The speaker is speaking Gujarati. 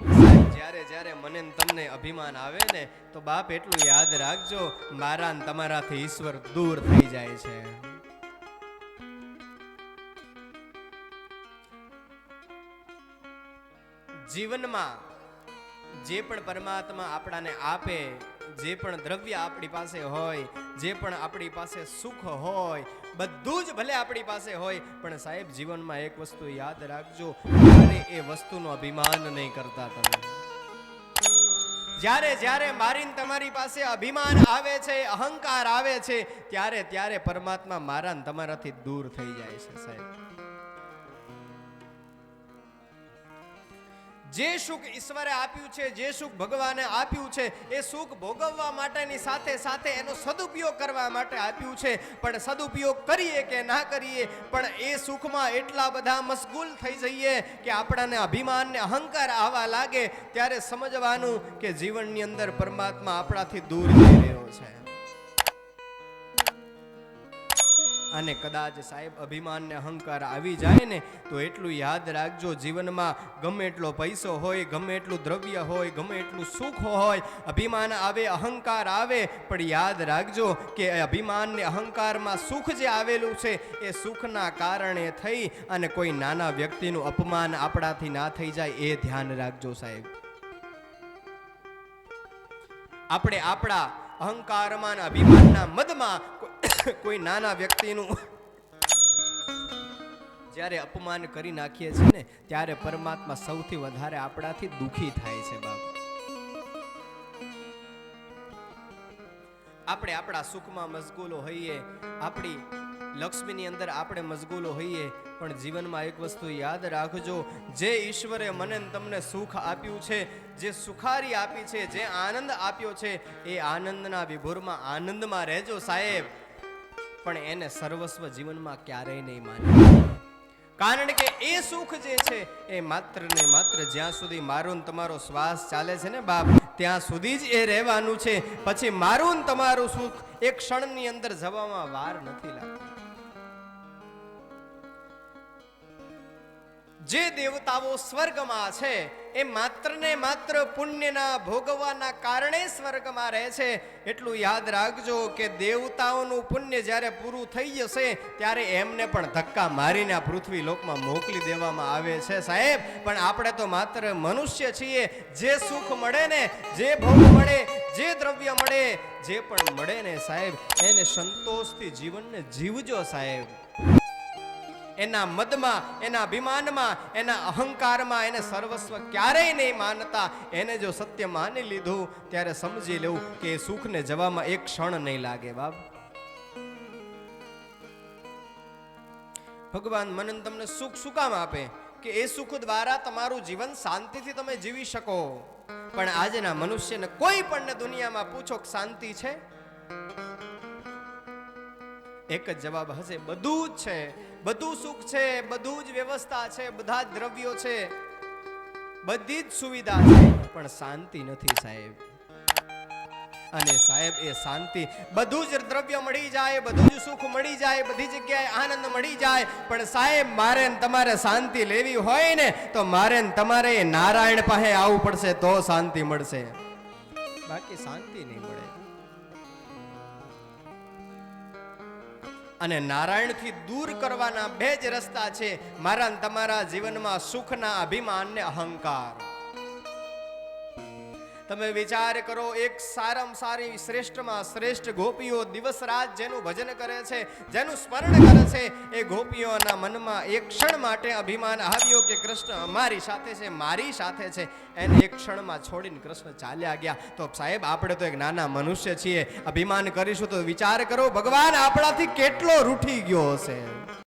જ્યારે જ્યારે મને તમને અભિમાન આવે ને, તો બાપ એટલું યાદ રાખજો, મારા ને તમારાથી ઈશ્વર દૂર થઈ જાય છે. જીવનમાં જે પણ પરમાત્મા આપણાને આપે જે પણ દ્રવ્ય આપણી પાસે હોય, જે પણ આપણી પાસે સુખ હોય, બધું જ ભલે આપણી પાસે હોય, પણ સાહેબ જીવનમાં એક વસ્તુ યાદ રાખજો ક્યારે એ વસ્તુનો અભિમાન નહીં કરતા તમે. જ્યારે જ્યારે મારીને તમારી પાસે અભિમાન આવે છે, અહંકાર આવે છે, ત્યારે ત્યારે પરમાત્મા મારાને તમારાથી દૂર થઈ જાય છે, સાહેબ. જે સુખ ઈશ્વરે આપ્યું છે, જે સુખ ભગવાને આપ્યું છે, એ સુખ ભોગવવા માટેની સાથે સાથે એનો સદુપયોગ કરવા માટે આપ્યું છે. પણ સદુપયોગ કરીએ કે ના કરીએ, પણ એ સુખમાં એટલા બધા મશગુલ થઈ જઈએ કે આપણાને અભિમાન ને અહંકાર આવવા લાગે, ત્યારે સમજવાનું કે જીવનની અંદર પરમાત્મા આપણાથી દૂર જઈ રહ્યો છે. અને કદાચ સાહેબ અભિમાન ને અહંકાર આવી જાય ને, તો એટલું યાદ રાખજો જીવનમાં ગમે એટલો પૈસો હોય, ગમે એટલું દ્રવ્ય હોય, ગમે એટલું સુખ હોય, અભિમાન આવે, અહંકાર આવે, પણ યાદ રાખજો કે એ અભિમાન ને અહંકારમાં સુખ જે આવેલું છે, એ સુખના કારણે થઈ અને કોઈ નાના વ્યક્તિનું અપમાન આપણાથી ના થઈ જાય એ ધ્યાન રાખજો સાહેબ. આપણે આપણા અહંકારમાં અભિમાનના મદમાં કોઈ- નાના વ્યક્તિનું જ્યારે અપમાન કરી નાખીએ છીએ ને, ત્યારે પરમાત્મા સૌથી વધારે આપણાથી દુઃખી થાય છે બાપ. આપણે આપણા સુખમાં મશગુલો હોઈએ, આપણી લક્ષ્મીની અંદર આપણે મશગુલો હોઈએ, પણ જીવનમાં એક વસ્તુ યાદ રાખજો, જે ઈશ્વરે મને તમને સુખ આપ્યું છે, જે સુખારી આપી છે, જે આનંદ આપ્યો છે, એ આનંદના વિભોરમાં આનંદમાં રહેજો સાહેબ. પણ એને સર્વસ્વ જીવનમાં ક્યારેય નહીં માને. કારણ કે એ સુખ જે છે, એ માત્ર ને માત્ર જ્યાં સુધી મારો ને તમારો શ્વાસ ચાલે છે ને બાપ, ત્યાં સુધી જ એ રહેવાનું છે. પછી મારું ને તમારું સુખ એક ક્ષણની અંદર જવામાં વાર નથી લાગતી. જે દેવતાઓ સ્વર્ગમાં છે, એ માત્ર ને માત્ર પુણ્યના ભોગવવાના કારણે સ્વર્ગમાં રહે છે. એટલું યાદ રાખજો કે દેવતાઓનું પુણ્ય જ્યારે પૂરું થઈ જશે, ત્યારે એમને પણ ધક્કા મારીને આ પૃથ્વી લોકમાં મોકલી દેવામાં આવે છે સાહેબ. પણ આપણે તો માત્ર મનુષ્ય છીએ. જે સુખ મળે ને, જે ભોગ મળે, જે દ્રવ્ય મળે, જે પણ મળે ને સાહેબ, એને સંતોષથી જીવનને જીવજો સાહેબ. એના મદમાં, એના અભિમાનમાં, એના અહંકારમાં એને સર્વસ્વ ક્યારેય નહીં માનતા. એને જો સત્ય માની લીધું, ત્યારે સમજી લેવું કે એ સુખને જવામાં એક ક્ષણ નહીં લાગે બાપ. ભગવાન મનન તમને સુખ શું કામ આપે? કે એ સુખ દ્વારા તમારું જીવન શાંતિથી તમે જીવી શકો. પણ આજના મનુષ્યને કોઈ પણ દુનિયામાં પૂછો કે શાંતિ છે? એક જ જવાબ હશે, બધું જ છે. બધું સુખ છે, બધું જ વ્યવસ્થા છે, બધા જ દ્રવ્યો છે. બધી જ સુવિધા છે, પણ શાંતિ નથી સાહેબ. અને સાહેબ, એ શાંતિ, બધું જ દ્રવ્ય મળી જાય, બધું જ સુખ મળી જાય, બધી જગ્યાએ આનંદ મળી જાય, પણ સાહેબ, મારે તમારે શાંતિ લેવી હોય ને, તો મારે તમારે નારાયણ પાસે આવવું પડશે, તો શાંતિ મળશે. બાકી શાંતિ નહીં મળે. અને નારાયણથી દૂર કરવાના બે જ રસ્તા છે મારા તમારા જીવનમાં સુખના અભિમાન ને અહંકાર. તમે વિચાર કરો, એક સારામાં સારી શ્રેષ્ઠમાં શ્રેષ્ઠ ગોપીઓ દિવસ રાત જેનું ભજન કરે છે, જેનું સ્મરણ કરે છે, એ ગોપીઓના મનમાં એક ક્ષણ માટે અભિમાન આવ્યો કે કૃષ્ણ અમારી સાથે છે, મારી સાથે છે. એને એક ક્ષણમાં છોડીને કૃષ્ણ ચાલ્યા ગયા. તો સાહેબ, આપણે તો એક નાના મનુષ્ય છીએ. અભિમાન કરીશું તો વિચાર કરો, ભગવાન આપણાથી કેટલો રૂઠી ગયો હશે?